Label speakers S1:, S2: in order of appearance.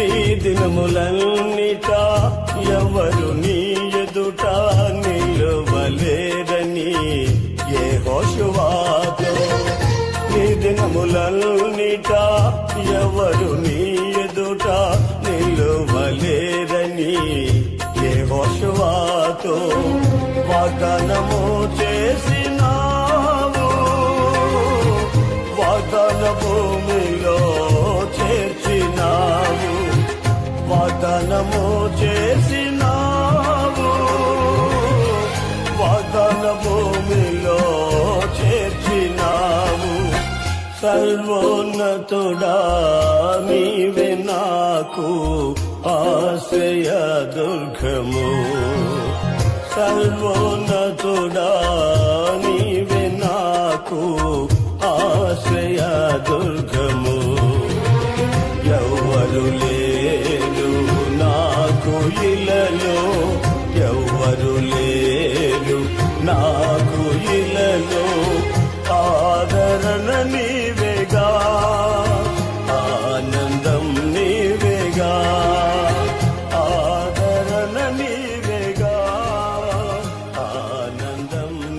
S1: నీ దినములన్నిట ఎవరు నీ ఎదుట నిలువలేరని ఏ హోషువాతో నీ దినములన్నిట ఎవరు నీ ఎదుట నిలువలేరని ఏ హోషువాతో వాగ్దానము చేసినావు. వాగ్దాన భూమిలో సర్వోన్నతుడా నీవే నాకు ఆశ్రయ దుర్గము. సర్వోన్నతుడా నీవే నాకు ఆశ్రయ దుర్గము. ఎవ్వరు లేరు నాకు ఇలలో ఎవ్వరు లేరు నాకు ఇలలో ఆదరణ నీ சொந்தம்